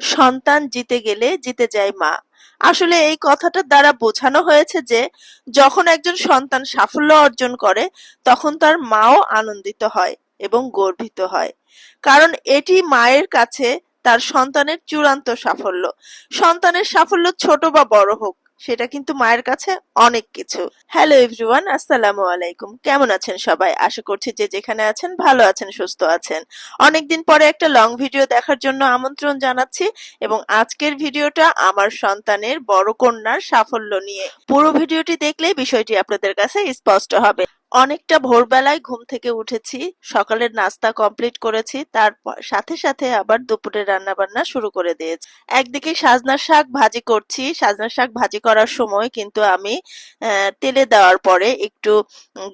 সন্তান জিতে গেলে জিতে যায় মা। আসলে এই কথাটার দ্বারা বোঝানো হয়েছে যে, যখন একজন সন্তান সাফল্য অর্জন করে, তখন তার মাও আনন্দিত হয় এবং গর্বিত হয়। কারণ এটি মায়ের কাছে তার সন্তানের চূড়ান্ত সাফল্য। সন্তানের সাফল্য ছোট বা বড় হোক সেটা কিন্তু মায়ের কাছে অনেক কিছু। হ্যালো এভরিওয়ান আসসালামু আলাইকুম। কেমন আছেন সবাই? আশা করছি যে যেখানে আছেন ভালো আছেন, সুস্থ আছেন। অনেকদিন পরে একটা লং ভিডিও দেখার জন্য আমন্ত্রণ জানাচ্ছি এবং আজকের ভিডিওটা আমার সন্তানের বড় কন্যার সাফল্য নিয়ে। পুরো ভিডিওটি দেখলে বিষয়টি আপনাদের কাছে স্পষ্ট হবে। অনেকটা ভোরবেলায় ঘুম থেকে উঠেছি, সকালের নাস্তা কমপ্লিট করেছি, তার সাথে সাথে আবার দুপুরে রান্না বান্না শুরু করে দিয়েছি। একদিকে সাজনার শাক ভাজি করছি, সাজনার শাক ভাজি করার সময় কিন্তু আমি তেলে দেওয়ার পরে একটু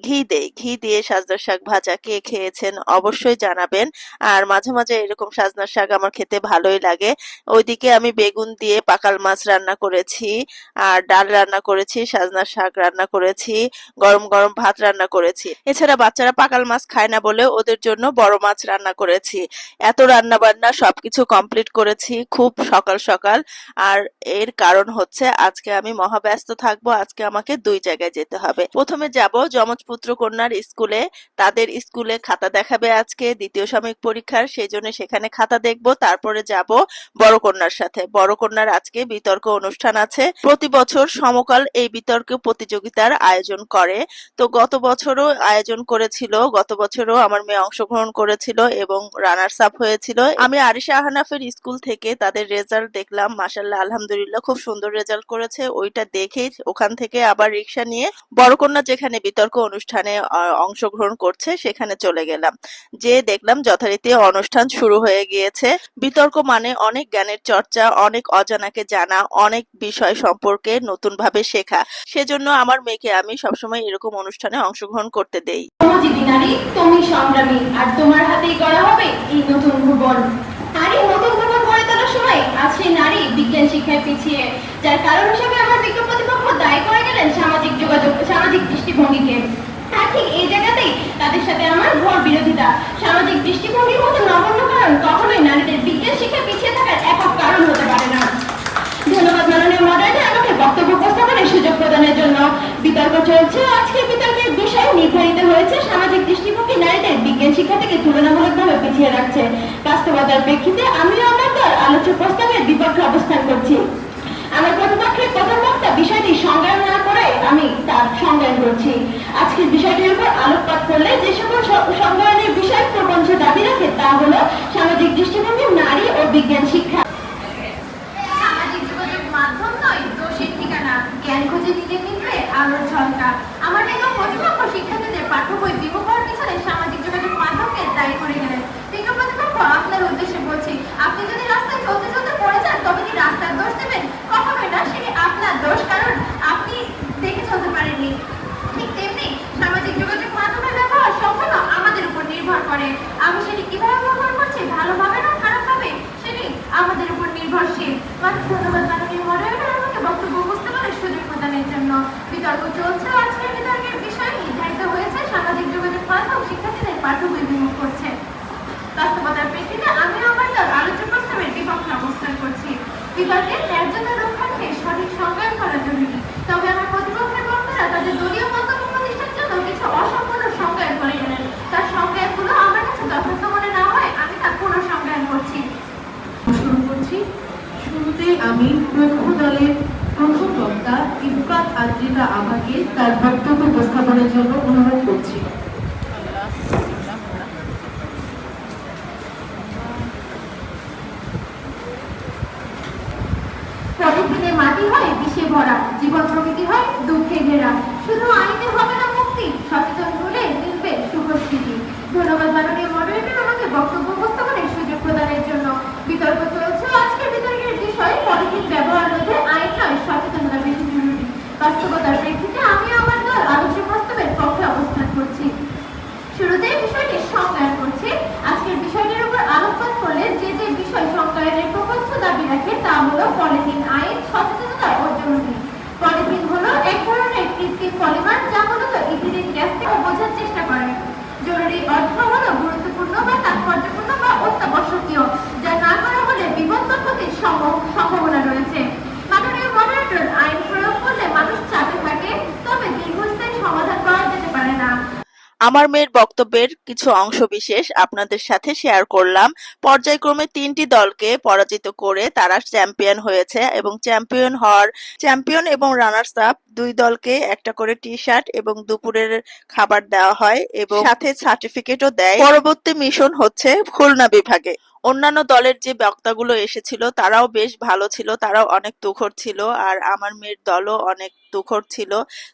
ঘি দেই। ঘি দিয়ে সাজনার শাক ভাজা কে খেয়েছেন অবশ্যই জানাবেন। আর মাঝে মাঝে এরকম সাজনার শাক আমার খেতে ভালোই লাগে। ওইদিকে আমি বেগুন দিয়ে পাকাল মাছ রান্না করেছি, আর ডাল রান্না করেছি, সাজনার শাক রান্না করেছি, গরম গরম ভাত রান্না করেছি। এছাড়া বাচ্চারা পাকাল মাছ খায় না বলে ওদের জন্য বড় মাছ রান্না করেছি। এত রান্না বান্না সবকিছু কমপ্লিট করেছি খুব সকাল সকাল। আর এর কারণ হচ্ছে আজকে আমি মহাব্যস্ত থাকব, আজকে আমাকে দুই জায়গায় যেতে হবে। প্রথমে যাব যমজ পুত্র কন্যার স্কুলে। তাদের স্কুলে খাতা দেখাবে আজকে, দ্বিতীয় সাময়িক পরীক্ষার সেই জন্য সেখানে খাতা দেখব। তারপরে যাব বড় কন্যার সাথে। বড় কন্যার আজকে বিতর্ক অনুষ্ঠান আছে। প্রতি বছর সমকাল এই বিতর্ক প্রতিযোগিতার আয়োজন করে। তো গত বছরও আয়োজন করেছিল, গত বছরও আমার মেয়ে অংশগ্রহণ করেছিল এবং রানার্স আপ হয়েছিল। আমি আরিশা আহনাফের স্কুল থেকে তাদের রেজাল্ট দেখলাম মাসাল্লাহ আলহামদুলিল্লাহ, খুব সুন্দর রেজাল্ট করেছে। ওইটা দেখে ওখান থেকে আবার রিক্সা নিয়ে বড়কন্যা যেখানে বিতর্ক অনুষ্ঠানে অংশগ্রহণ করছে, সেখানে চলে গেলাম। যে দেখলাম যথারীতি অনুষ্ঠান শুরু হয়ে গিয়েছে। বিতর্ক মানে অনেক জ্ঞানের চর্চা, অনেক অজানাকে জানা, অনেক বিষয় সম্পর্কে নতুন ভাবে শেখা। সেজন্য আমার মেয়েকে আমি সবসময় এরকম অনুষ্ঠানে অংশগ্রহণ করতে দেই। নারী তুমি সংগ্রামী, আর তোমার হাতেই করা হবে এই নতুন ভুবন। নারী নতুন ভুবন গড়ে তোলার সময় সেই নারী বিজ্ঞান শিক্ষায় পিছিয়ে। যার কারণ হিসেবে আমার বিজ্ঞ প্রতিপক্ষ দায়ী করে গেলেন সামাজিক যোগাযোগ, সামাজিক দৃষ্টিভঙ্গিকে। তা ঠিক এই জায়গাতেই তাদের সাথে আমার ঘোর বিরোধিতা সামাজিক দৃষ্টিভঙ্গির মতো নগণ্য কারণ কখনোই নারীদের বিজ্ঞান শিক্ষায় পিছিয়ে থাকার একক কারণ হতে পারে না ধন্যবাদ মাননীয় মডারেটর আমাকে বক্তব্য উপস্থাপনের সুযোগ প্রদানের জন্য বিতর্ক চলছে আজকে বিতর্কের বিষয় হয়েছে সামাজিক দৃষ্টিভঙ্গি নারীদের বিজ্ঞান শিক্ষা থেকে তুলনামূলকভাবে পিছিয়ে রাখছে। বাস্তবতার প্রেক্ষিতে আমিও আমার দল আলোচ্য প্রস্তাবের বিপক্ষে অবস্থান করছি। আমার প্রতিপক্ষের প্রথম বক্তা বিষয়টি সংজ্ঞায়ন না করে আমি তার সংজ্ঞায়ন করছি। আজকের বিষয়টির উপর আলোকপাত করলে যে সকল স- সংজ্ঞায়নের বিষয় প্রবঞ্চ দাবি রাখে তা হলো সামাজিক দৃষ্টিভঙ্গি নারী ও বিজ্ঞান শিক্ষা সামাজিক যোগাযোগ মাধ্যম নয় দোষের ঠিকানা জ্ঞান খুঁজে নিজে মিলবে আলোর ঝলকা আমার একদম প্রতিপক্ষ শিক্ষার্থীদের পাঠ্য বই বিমুখ হওয়ার পিছনে সামাজিক যোগাযোগ মাধ্যমকে দায়ী করে গেলেন বিজ্ঞ প্রতিপক্ষ আপনার উদ্দেশ্যে বলছি আপনি যদি রাস্তায় চলতে চলতে পড়ে যান তবে কি রাস্তার দোষ দেবেন কখনোই না সেটি আপনার দোষ কারণ আপনি দেখে চলতে পারেননি ঠিক তেমনি সামাজিক যোগাযোগ মাধ্যমের ব্যবহার সম্পূর্ণ আমাদের উপর নির্ভর করে আমি সেটি কীভাবে ব্যবহার করছি ভালোভাবে না খারাপভাবে সেটি আমাদের উপর নির্ভরশীল অনেক ধন্যবাদ মাননীয় মডারেটর আমাকে বক্তব্য উপস্থাপনের সুযোগ প্রদানের জন্য বিতর্ক চলছে আজকের বিতর্কের বিষয় নির্ধারিত হয়েছে সামাজিক যোগাযোগ মাধ্যম শিক্ষার্থীদের পাঠ্য বিমুখ করছে বাস্তবতার প্রেক্ষিতে আমি আমার দল আলোচ্য প্রস্তাবের বিপক্ষে অবস্থান করছি। বিতর্কের ন্যায্যতা রক্ষার্থে সঠিক সংজ্ঞায়ন করা জরুরি তবে আমার প্রতিপক্ষের বক্তারা তাদের দলীয় মন্তব্য প্রতিষ্ঠার জন্য কিছু অসম্পূর্ণ সংজ্ঞায়ন করে গেলেন তার সংজ্ঞায়নগুলো আমার কাছে যথার্থ মনে না হয় আমি তা পুনঃসংজ্ঞায়ন করছি শুরু করছি শুরুতে আমি পক্ষ দলের প্রথম বক্তা ইফকাত আদ্রিতা আবাকে তার বক্তব্য উপস্থাপনের জন্য অনুরোধ করছি। ভরা। জীবন প্রকৃতি হয়, দুঃখে ঘেরা। শুধু আইনে হবে না মুক্তি, সচেতন হলে মিলবে সুখস্থিতি ধন্যবাদ মাননীয় মডারেটর আমাকে বক্তব্য উপস্থাপনের সুযোগ প্রদানের জন্য। বিতর্ক চলছে, আজকের বিতর্কের বিষয়, পলিথিন ব্যবহার রোধে আইন নয় সচেতনতা বেশি জরুরি বাস্তবতার প্রেক্ষিতে আমি আমার দল আলোচ্য প্রস্তাবের পক্ষে অবস্থান করছি শুরুতেই বিষয়টি সংজ্ঞায়ন করছি আজকের বিষয়টির উপর আলোকপাত করলে যে যে বিষয় সংজ্ঞায়নের প্রপঞ্চ দাবি রাখে তা হলো পলিথিন আইন সচেতনতা ও জরুরি পলিথিন হলো এক ধরনের কৃত্রিম পলিমার যা মূলত ইথিলিন গ্যাস থেকে বোঝার চেষ্টা করে জরুরি অর্থ হলো গুরুত্বপূর্ণ বা তাৎপর্যপূর্ণ বা অত্যাবশ্যকীয় যা না করা হলে বিপদ বা ক্ষতির আমার মেয়ের বক্তব্যের কিছু অংশ বিশেষ আপনাদের সাথে শেয়ার করলাম। পর্যায়ক্রমে তিনটি দলকে পরাজিত করে তারা চ্যাম্পিয়ন হয়েছে এবং চ্যাম্পিয়ন হওয়ার চ্যাম্পিয়ন এবং রানার্স আপ দুই দলকে একটা করে টি শার্ট এবং দুপুরের খাবার দেওয়া হয় এবং সাথে সার্টিফিকেটও দেয়। পরবর্তী মিশন হচ্ছে খুলনা বিভাগে। অন্যান্য দলের যে বক্তাগুলো এসেছিল, তারাও বেশ ভালো ছিল, তারাও অনেক তুখর ছিল, আর আমার মেয়ের দলও অনেক তুখর ছিল।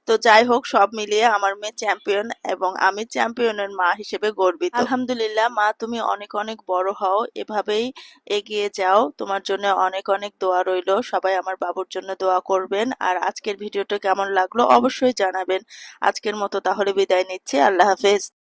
তো যাই হোক, সব মিলিয়ে আমার মেয়ে চ্যাম্পিয়ন এবং আমি চ্যাম্পিয়নের মা হিসেবে গর্বিত। আলহামদুলিল্লাহ, মা তুমি অনেক অনেক বড় হও, এভাবেই এগিয়ে যাও। তোমার জন্য অনেক অনেক দোয়া রইল। সবাই আমার বাবুর জন্য দোয়া করবেন। আর আজকের ভিডিওটা কেমন লাগল অবশ্যই জানাবেন। আজকের মতো তাহলে বিদায় নিচ্ছি। আল্লাহ হাফেজ।